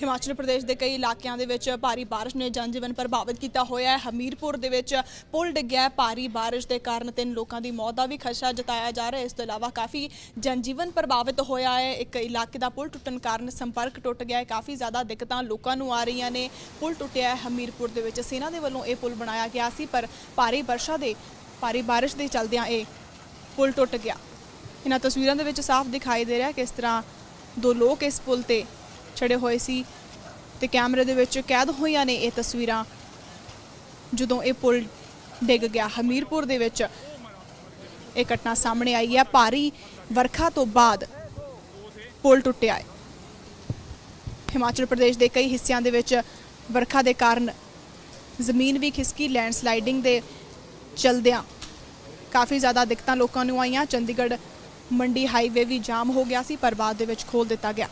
ਹਿਮਾਚਲ ਪ੍ਰਦੇਸ਼ ਦੇ ਕਈ ਇਲਾਕਿਆਂ ਦੇ ਵਿੱਚ ਭਾਰੀ ਬਾਰਿਸ਼ ਨੇ ਜਨਜੀਵਨ ਪ੍ਰਭਾਵਿਤ ਕੀਤਾ ਹੋਇਆ ਹੈ। ਹਮੀਰਪੁਰ ਦੇ ਵਿੱਚ ਪੁਲ ਡਿੱਗਿਆ ਹੈ। ਭਾਰੀ ਬਾਰਿਸ਼ ਦੇ ਕਾਰਨ ਤਿੰਨ ਲੋਕਾਂ ਦੀ ਮੌਤ ਦਾ ਵੀ ਖਦਸ਼ਾ ਜਤਾਇਆ ਜਾ ਰਿਹਾ ਹੈ। ਇਸ ਤੋਂ ਇਲਾਵਾ ਕਾਫੀ ਜਨਜੀਵਨ ਪ੍ਰਭਾਵਿਤ ਹੋਇਆ ਹੈ। ਇੱਕ ਇਲਾਕੇ ਦਾ ਪੁਲ ਟੁੱਟਣ ਕਾਰਨ ਸੰਪਰਕ ਟੁੱਟ ਗਿਆ ਹੈ। ਕਾਫੀ ਜ਼ਿਆਦਾ ਦਿੱਕਤਾਂ ਲੋਕਾਂ ਨੂੰ ਆ ਰਹੀਆਂ ਨੇ। ਪੁਲ ਟੁੱਟਿਆ ਹੈ ਹਮੀਰਪੁਰ ਦੇ ਵਿੱਚ। ਸੈਨਾ ਦੇ ਵੱਲੋਂ ਇਹ ਪੁਲ ਬਣਾਇਆ ਗਿਆ ਸੀ, ਪਰ ਭਾਰੀ ਵਰਸ਼ਾ ਦੇ, ਭਾਰੀ ਬਾਰਿਸ਼ ਦੇ ਚਲਦਿਆਂ ਇਹ ਪੁਲ ਟੁੱਟ ਗਿਆ। ਇਹਨਾਂ ਤਸਵੀਰਾਂ ਦੇ ਵਿੱਚ ਸਾਫ਼ ਦਿਖਾਈ ਦੇ ਰਿਹਾ ਹੈ ਕਿਸ ਤਰ੍ਹਾਂ ਦੋ ਲੋਕ ਇਸ ਪੁਲ ਤੇ ਚੜੇ ਹੋਏ ਸੀ ਤੇ ਕੈਮਰੇ ਦੇ ਵਿੱਚ ਕੈਦ ਹੋਈਆਂ ਨੇ ਇਹ ਤਸਵੀਰਾਂ ਜਦੋਂ ਇਹ ਪੁਲ ਡਿੱਗ ਗਿਆ। ਹਮੀਰਪੁਰ ਦੇ ਵਿੱਚ ਇਹ ਘਟਨਾ ਸਾਹਮਣੇ ਆਈ ਹੈ। ਭਾਰੀ ਵਰਖਾ ਤੋਂ ਬਾਅਦ ਪੁਲ ਟੁੱਟਿਆ ਹੈ। ਹਿਮਾਚਲ ਪ੍ਰਦੇਸ਼ ਦੇ ਕਈ ਹਿੱਸਿਆਂ ਦੇ ਵਿੱਚ ਵਰਖਾ ਦੇ ਕਾਰਨ ਜ਼ਮੀਨ ਵੀ ਖਿਸਕੀ, ਲੈਂਡਸਲਾਈਡਿੰਗ ਦੇ ਚਲਦਿਆਂ ਕਾਫੀ ਜ਼ਿਆਦਾ ਦਿੱਕਤਾਂ ਲੋਕਾਂ ਨੂੰ ਆਈਆਂ। ਚੰਡੀਗੜ੍ਹ ਮੰਡੀ ਹਾਈਵੇ ਵੀ ਜਾਮ ਹੋ ਗਿਆ ਸੀ, ਪਰ ਬਾਅਦ ਦੇ ਵਿੱਚ ਖੋਲ ਦਿੱਤਾ ਗਿਆ।